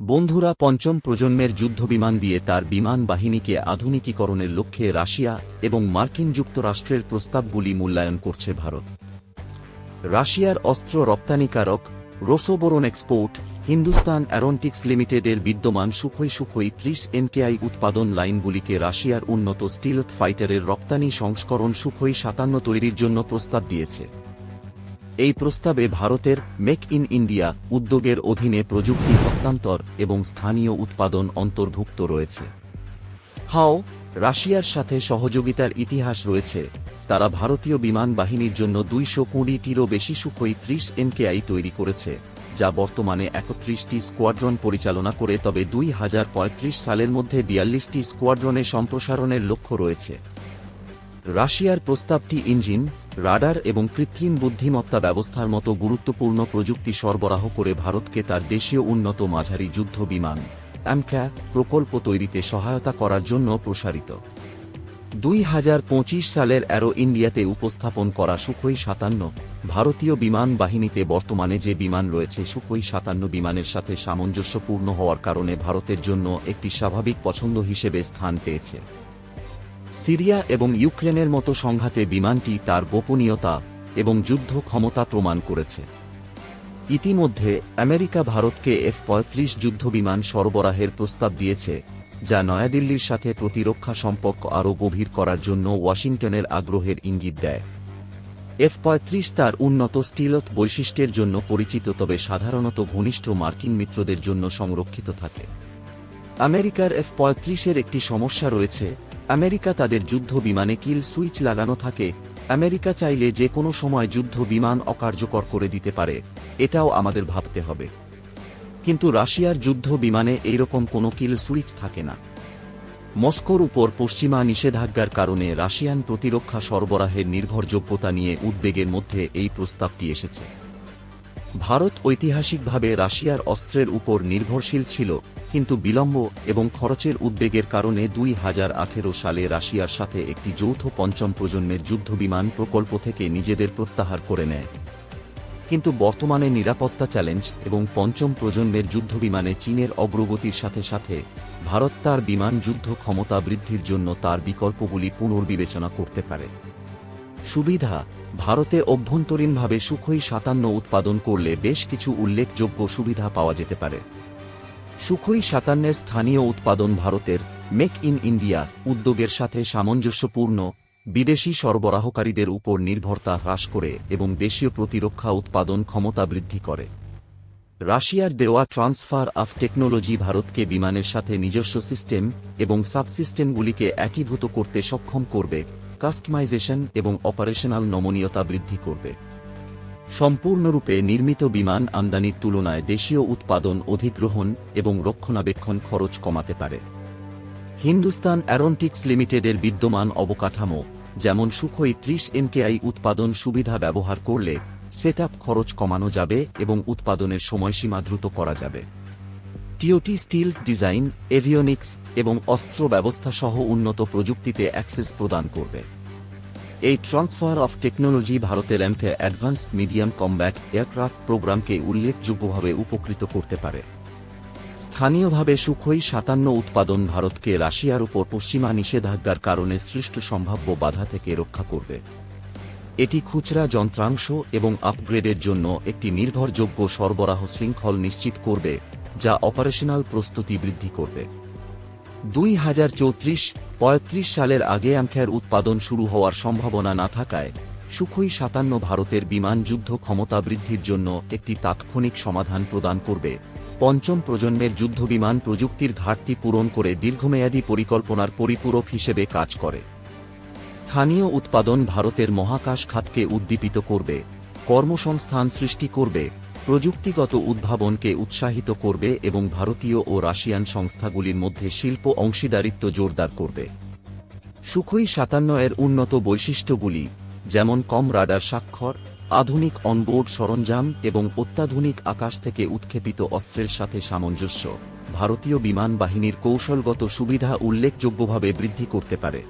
বন্ধুরা, পঞ্চম প্রজন্মের যুদ্ধবিমান দিয়ে তার বিমান বাহিনীকে আধুনিকীকরণের লক্ষ্যে রাশিয়া এবং মার্কিন যুক্তরাষ্ট্রের প্রস্তাবগুলি মূল্যায়ন করছে ভারত। রাশিয়ার অস্ত্র রপ্তানিকারক রোসোবোরন এক্সপোর্ট, হিন্দুস্তান অ্যারোনটিক্স লিমিটেডের বিদ্যমান সুখই সুখই ত্রিশ এনকেআই উৎপাদন লাইনগুলিকে রাশিয়ার উন্নত স্টিলথ ফাইটারের রপ্তানি সংস্করণ সুখই সাতান্ন তৈরির জন্য প্রস্তাব দিয়েছে। এই প্রস্তাবে ভারতের মেক ইন ইন্ডিয়া উদ্যোগের অধীনে প্রযুক্তি হস্তান্তর এবং স্থানীয় উৎপাদন অন্তর্ভুক্ত রয়েছে। হাও, রাশিয়ার সাথে সহযোগিতার ইতিহাস রয়েছে। তারা ভারতীয় বিমান বাহিনীর জন্য দুইশো কুড়িটিরও বেশি সুখই ত্রিশ এনকেআই তৈরি করেছে, যা বর্তমানে একত্রিশটি স্কোয়াড্রন পরিচালনা করে তবে দুই হাজার পঁয়ত্রিশ সালের মধ্যে বিয়াল্লিশটি স্কোয়াড্রনে সম্প্রসারণের লক্ষ্য রয়েছে। রাশিয়ার প্রস্তাবটি ইঞ্জিন রাডার এবং কৃত্রিম বুদ্ধিমত্তা ব্যবস্থার মতো গুরুত্বপূর্ণ প্রযুক্তি সরবরাহ করে ভারতকে তার দেশীয় উন্নত মাঝারি যুদ্ধ বিমান অ্যামক্যা প্রকল্প তৈরিতে সহায়তা করার জন্য প্রসারিত। দুই হাজার পঁচিশ সালের অ্যারো ইন্ডিয়াতে উপস্থাপন করা সুখই সাতান্ন ভারতীয় বিমান বাহিনীতে বর্তমানে যে বিমান রয়েছে সুখই সাতান্ন বিমানের সাথে সামঞ্জস্যপূর্ণ হওয়ার কারণে ভারতের জন্য একটি স্বাভাবিক পছন্দ হিসেবে স্থান পেয়েছে। সিরিয়া এবং ইউক্রেনের মতো সংঘাতে বিমানটি তার গোপনীয়তা এবং যুদ্ধ ক্ষমতা প্রমাণ করেছে। ইতিমধ্যে আমেরিকা ভারতকে এফ পঁয়ত্রিশ যুদ্ধবিমান সরবরাহের প্রস্তাব দিয়েছে, যা নয়াদিল্লির সাথে প্রতিরক্ষা সম্পর্ক আরও গভীর করার জন্য ওয়াশিংটনের আগ্রহের ইঙ্গিত দেয়। এফ পঁয়ত্রিশ তার উন্নত স্টিলত বৈশিষ্ট্যের জন্য পরিচিত, তবে সাধারণত ঘনিষ্ঠ মার্কিন মিত্রদের জন্য সংরক্ষিত থাকে। আমেরিকার এফ পঁয়ত্রিশের একটি সমস্যা রয়েছে আমেরিকা তাদের যুদ্ধ বিমানে কিল সুইচ লাগানো থাকে। আমেরিকা চাইলে যে কোনো সময় যুদ্ধ বিমান অকার্যকর করে দিতে পারে। এটাও আমাদের ভাবতে হবে। কিন্তু রাশিয়ার যুদ্ধ বিমানে এইরকম কোনো কিল সুইচ থাকে না। মস্কোর উপর পশ্চিমা নিষেধাজ্ঞার কারণে রাশিয়ান প্রতিরক্ষা সরবরাহের নির্ভরযোগ্যতা নিয়ে উদ্বেগের মধ্যে এই প্রস্তাবটি এসেছে। ভারত ঐতিহাসিকভাবে রাশিয়ার অস্ত্রের উপর নির্ভরশীল ছিল, কিন্তু বিলম্ব এবং খরচের উদ্বেগের কারণে দুই হাজার আঠেরো সালে রাশিয়ার সাথে একটি যৌথ পঞ্চম প্রজন্মের যুদ্ধবিমান প্রকল্প থেকে নিজেদের প্রত্যাহার করে নেয়। কিন্তু বর্তমানে নিরাপত্তা চ্যালেঞ্জ এবং পঞ্চম প্রজন্মের যুদ্ধবিমানে চীনের অগ্রগতির সাথে সাথে ভারত তার বিমান যুদ্ধ ক্ষমতা বৃদ্ধির জন্য তার বিকল্পগুলি পুনর্বিবেচনা করতে পারে। সুবিধা ভারতে অভ্যন্তরীণভাবে সুখই সাতান্ন উৎপাদন করলে বেশ কিছু উল্লেখযোগ্য সুবিধা পাওয়া যেতে পারে। সুখই সাতান্নের স্থানীয় উৎপাদন ভারতের মেক ইন ইন্ডিয়া উদ্যোগের সাথে সামঞ্জস্যপূর্ণ, বিদেশি সরবরাহকারীদের উপর নির্ভরতা হ্রাস করে এবং দেশীয় প্রতিরক্ষা উৎপাদন ক্ষমতা বৃদ্ধি করে। রাশিয়ার দেওয়া ট্রান্সফার অফ টেকনোলজি ভারতকে বিমানের সাথে নিজস্ব সিস্টেম এবং সাবসিস্টেমগুলিকে একীভূত করতে সক্ষম করবে কাস্টমাইজেশন এবং অপারেশনাল নমনীয়তা বৃদ্ধি করবে। সম্পূর্ণরূপে নির্মিত বিমান আমদানির তুলনায় দেশীয় উৎপাদন অধিগ্রহণ এবং রক্ষণাবেক্ষণ খরচ কমাতে পারে। হিন্দুস্তান অ্যারোনটিক্স লিমিটেডের বিদ্যমান অবকাঠামো, যেমন সুখই ত্রিশ এমকেআই উৎপাদন সুবিধা ব্যবহার করলে সেট খরচ কমানো যাবে এবং উৎপাদনের সময়সীমা দ্রুত করা যাবে। টিওটি স্টিল ডিজাইন, এভিওনিক্স এবং অস্ত্র ব্যবস্থা সহ উন্নত প্রযুক্তিতে অ্যাক্সেস প্রদান করবে। এই ট্রান্সফার অফ টেকনোলজি ভারতের এমথে অ্যাডভান্সড মিডিয়াম কমব্যাট এয়ারক্রাফট প্রোগ্রামকে উল্লেখযোগ্যভাবে উপকৃত করতে পারে। স্থানীয়ভাবে সুখই সাতান্ন উৎপাদন ভারতকে রাশিয়ার উপর পশ্চিমা নিষেধাজ্ঞার কারণে সৃষ্ট সম্ভাব্য বাধা থেকে রক্ষা করবে। এটি খুচরা যন্ত্রাংশ এবং আপগ্রেডের জন্য একটি নির্ভরযোগ্য সরবরাহ শৃঙ্খল নিশ্চিত করবে। যা অপারেশনাল প্রস্তুতি বৃদ্ধি করবে। দুই হাজার চৌত্রিশ, পঁয়ত্রিশ সালের আগে আংখ্যার উৎপাদন শুরু হওয়ার সম্ভাবনা না থাকায় সুখই সাতান্ন ভারতের বিমান যুদ্ধ ক্ষমতা বৃদ্ধির জন্য একটি তাৎক্ষণিক সমাধান প্রদান করবে। পঞ্চম প্রজন্মের যুদ্ধবিমান প্রযুক্তির ঘাটতি পূরণ করে দীর্ঘমেয়াদী পরিকল্পনার পরিপূরক হিসেবে কাজ করে। স্থানীয় উৎপাদন ভারতের মহাকাশ খাতকে উদ্দীপিত করবে, কর্মসংস্থান সৃষ্টি করবে প্রযুক্তিগত উদ্ভাবনকে উৎসাহিত করবে এবং ভারতীয় ও রাশিয়ান সংস্থাগুলির মধ্যে শিল্প অংশীদারিত্ব জোরদার করবে। সুখই সাতান্ন এর উন্নত বৈশিষ্ট্যগুলি, যেমন কম রাডার স্বাক্ষর, আধুনিক অনবোর্ড সরঞ্জাম এবং অত্যাধুনিক আকাশ থেকে উৎক্ষেপিত অস্ত্রের সাথে সামঞ্জস্য, ভারতীয় বিমান বাহিনীর কৌশলগত সুবিধা উল্লেখযোগ্যভাবে বৃদ্ধি করতে পারে।